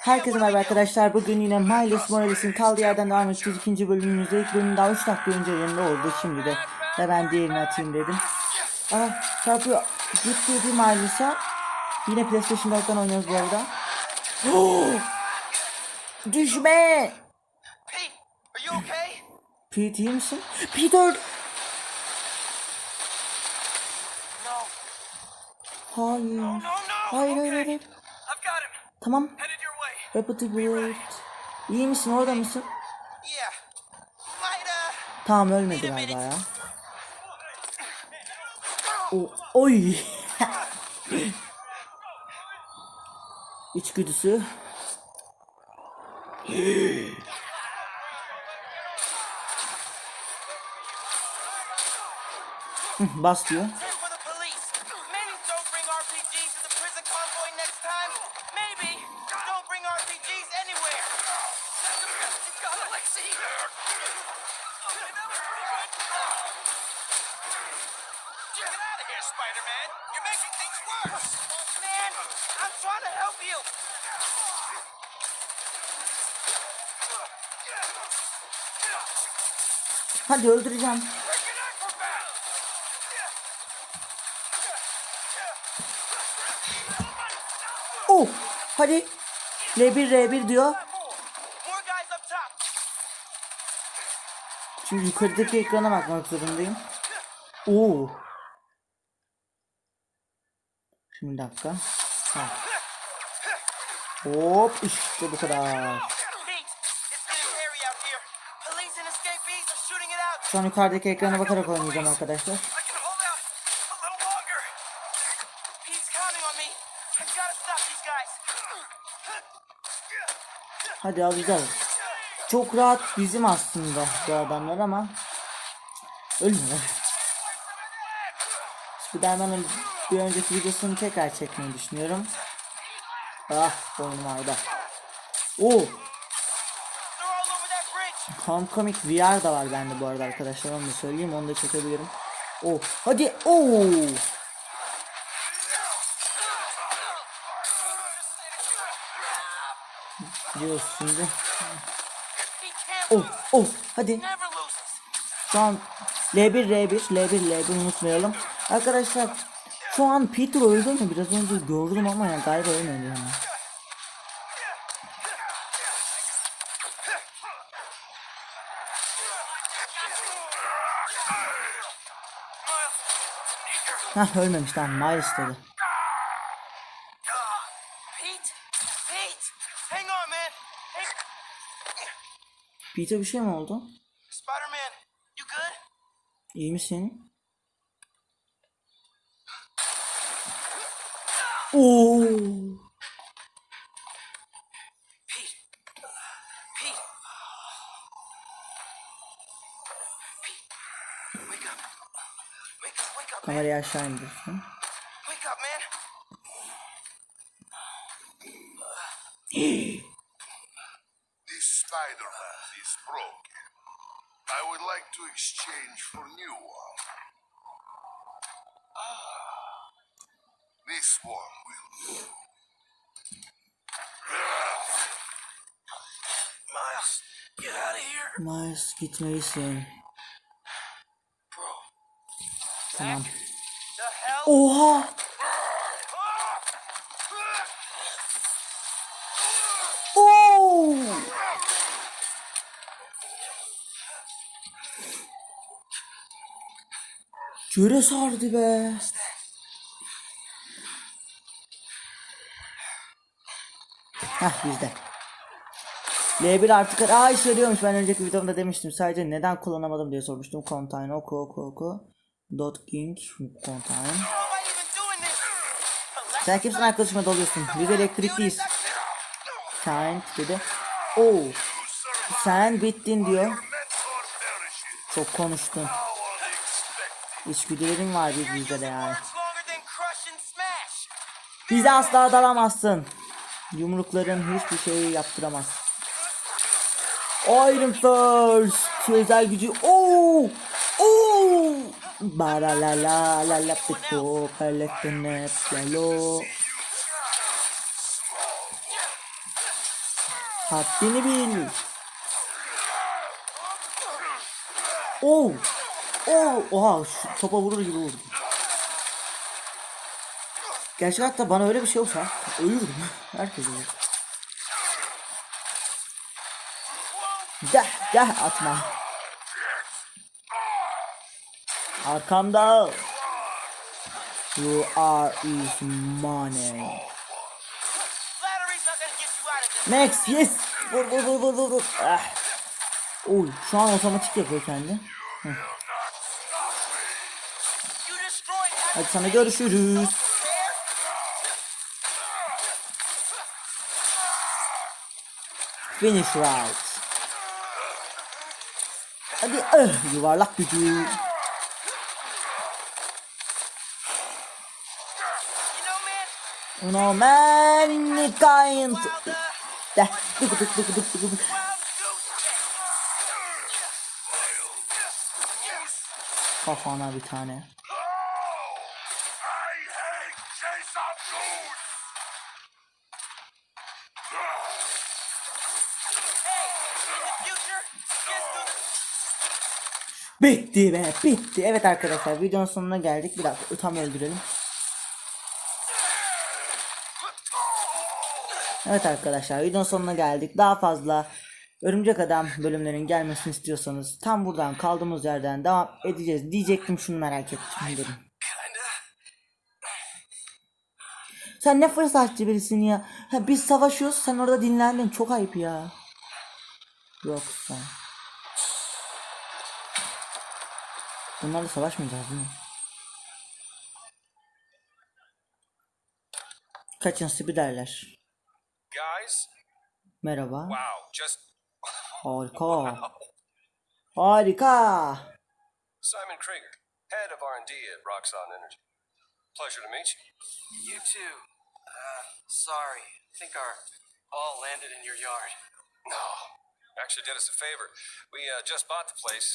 Herkese merhaba arkadaşlar. Bugün yine Miles Morales'in kaldığı yerden devam edeceğiz. İkinci bölümümüzde ilk bölüm daha 3 dakika önce yanında oldu. Şimdi de ve ben diğerini atayım dedim. Aa çarpıyor. Git dedi Miles'a. Yine PlayStation 4'ten oynuyoruz bu arada. Düşme! Pete, iyi misin? Peter! Hayır. Hayır hayır hayır. Tamam. Headed your way. Rapid Bird. İyi misin orada mısın? Uh, Tamam ölmedi galiba ya. O, oy. İçgüdüsü. Bas diyor. Get out of here, Spider-Man. You're making things worse. Man, I'm trying to help you. Hadi öldüreceğim. Oh, hadi. L1 R1 diyor. Şimdi yukarıdaki ekrana bakmak zorundayım. Oo. Şimdi bir dakika. Ha. Hop işte bu kadar. Şu an yukarıdaki ekrana bakarak oynayacağım arkadaşlar. Hadi alacağız. Çok rahat bizim aslında bu adamlar ama ölmüyor. Spiderman'ın bir önceki videosunu tekrar çekmeyi düşünüyorum. Ah boynum ağrıdı. Oo. Homecoming VR da var bende bu arada arkadaşlar onu da söyleyeyim onu da çekebilirim. Oh, hadi. Oo. Gidiyoruz şimdi. Oh, oh, hadi. Şu an L1 R1 L1 L1 unutmayalım. Arkadaşlar şu an Peter öldü mü? Biraz önce gördüm ama ya galiba ölmedi yani. Hah ölmemiş tamam Miles dedi. Peter bir şey mi oldu? İyi misin? Man. Kamerayı aşağı indirsin. Wake up, man. This Spider-Man is broken. I would like to exchange for new one. This one will do. Miles, get out of here, Miles gitmelisin. Tamam. Oha! Oo! Göre sardı be. Heh bizde. L1 artık aa işe yarıyormuş ben önceki videomda demiştim sadece neden kullanamadım diye sormuştum. Contain oku oku oku. Dot king contain. Sen kimsin arkadaşıma doluyorsun? Biz elektrikliyiz. Kind dedi. Oo. Sen bittin diyor. Çok konuştun. İçgüdülerin var You're bizde de yani. Bize asla dalamazsın. Yumrukların hiçbir şeyi yaptıramaz. Iron First. Özel gücü. Oo. Oo. Bara la la la la pito. Pelektenet. Lalo. Haddini bil. Oo. Oo. Oha topa vurur gibi vurdu. Gerçek hayatta bana öyle bir şey olsa ölürdüm. Herkes ölür. Deh deh atma. Arkamda. You are is money. Max yes. Vur vur vur vur vur. Ah. Oy şu an otomatik yapıyor kendi. Hadi sana görüşürüz. finish route. And the, uh, you are lucky to You know, man, in the kind. Kafana bir tane. Bitti be bitti. Evet arkadaşlar videonun sonuna geldik. Bir dakika tam öldürelim. Evet arkadaşlar videonun sonuna geldik. Daha fazla Örümcek Adam bölümlerin gelmesini istiyorsanız tam buradan kaldığımız yerden devam edeceğiz. Diyecektim şunu merak ettim dedim. Sen ne fırsatçı birisin ya. Ha, biz savaşıyoruz sen orada dinlendin. Çok ayıp ya. Yoksa. Bunlarla savaşmayacağız değil mi? Kaçın sibi derler. Guys, Merhaba. wow, just Harika. Harika. Simon Krieger, head of R&D at Roxxon Energy. Pleasure to meet you. You too. Uh, sorry. I think our all landed in your yard. No, Actually, did Evet arkadaşlar favor. We uh, just bought the place.